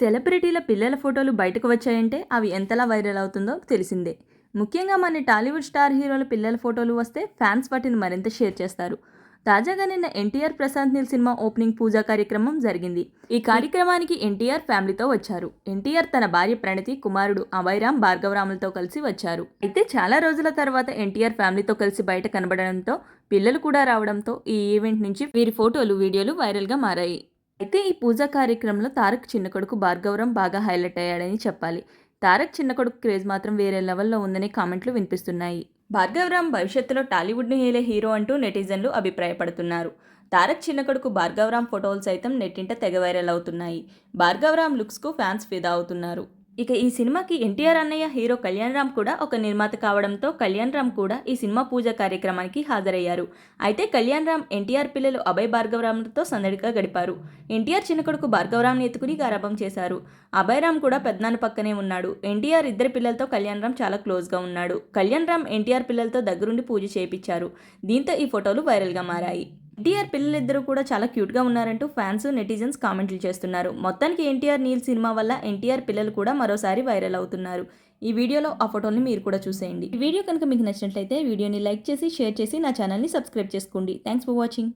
సెలబ్రిటీల పిల్లల ఫోటోలు బయటకు వచ్చాయంటే అవి ఎంతలా వైరల్ అవుతుందో తెలిసిందే. ముఖ్యంగా మన టాలీవుడ్ స్టార్ హీరోల పిల్లల ఫోటోలు వస్తే ఫ్యాన్స్ వాటిని మరింత షేర్ చేస్తారు. తాజాగా నిన్న ఎన్టీఆర్ ప్రశాంత్ నీల్ సినిమా ఓపెనింగ్ పూజా కార్యక్రమం జరిగింది. ఈ కార్యక్రమానికి ఎన్టీఆర్ ఫ్యామిలీతో వచ్చారు. ఎన్టీఆర్ తన భార్య ప్రణతి కుమారుడు అభయరామ్ భార్గవరాములతో కలిసి వచ్చారు. అయితే చాలా రోజుల తర్వాత ఎన్టీఆర్ ఫ్యామిలీతో కలిసి బయట కనబడడంతో పిల్లలు కూడా రావడంతో ఈ ఈవెంట్ నుంచి వీరి ఫోటోలు వీడియోలు వైరల్గా మారాయి. అయితే ఈ పూజా కార్యక్రమంలో తారక్ చిన్న కొడుకు భార్గవరం బాగా హైలైట్ అయ్యాడని చెప్పాలి. తారక్ చిన్న కొడుకు క్రేజ్ మాత్రం వేరే లెవెల్లో ఉందనే కామెంట్లు వినిపిస్తున్నాయి. భార్గవరామ్ భవిష్యత్తులో టాలీవుడ్ను హీలే హీరో అంటూ నెటిజన్లు అభిప్రాయపడుతున్నారు. తారక్ చిన్న కొడుకు భార్గవరామ్ ఫోటోలు సైతం నెట్టింట తెగ వైరల్ అవుతున్నాయి. భార్గవరామ్ లుక్స్కు ఫ్యాన్స్ ఫిదా అవుతున్నారు. ఇక ఈ సినిమాకి ఎన్టీఆర్ అన్నయ్య హీరో కళ్యాణ్ రామ్ కూడా ఒక నిర్మాత కావడంతో కళ్యాణ్ రామ్ కూడా ఈ సినిమా పూజ కార్యక్రమానికి హాజరయ్యారు. అయితే కళ్యాణ్ రామ్ ఎన్టీఆర్ పిల్లలు అభయ్ భార్గవరామ్తో సందడిగా గడిపారు. ఎన్టీఆర్ చిన్న కొడుకు భార్గవరామ్ని ఎత్తుకుని గారాభం చేశారు. అభయ్ రామ్ కూడా పెద్దనాన్న పక్కనే ఉన్నాడు. ఎన్టీఆర్ ఇద్దరు పిల్లలతో కళ్యాణ్ రామ్ చాలా క్లోజ్గా ఉన్నాడు. కళ్యాణ్ రామ్ ఎన్టీఆర్ పిల్లలతో దగ్గరుండి పూజ చేయించారు. దీంతో ఈ ఫోటోలు వైరల్గా మారాయి. ఎన్టీఆర్ పిల్లలిద్దరూ కూడా చాలా క్యూట్గా ఉన్నారంటూ ఫ్యాన్స్ నెటిజన్స్ కామెంట్లు చేస్తున్నారు. మొత్తానికి ఎన్టీఆర్ నీల్ సినిమా వల్ల ఎన్టీఆర్ పిల్లలు కూడా మరోసారి వైరల్ అవుతున్నారు. ఈ వీడియోలో ఆ ఫోటోని మీరు కూడా చూసేయండి. ఈ వీడియో కనుక మీకు నచ్చినట్లయితే వీడియోని లైక్ చేసి షేర్ చేసి నా ఛానల్ని సబ్స్క్రైబ్ చేసుకోండి. Thanks for watching.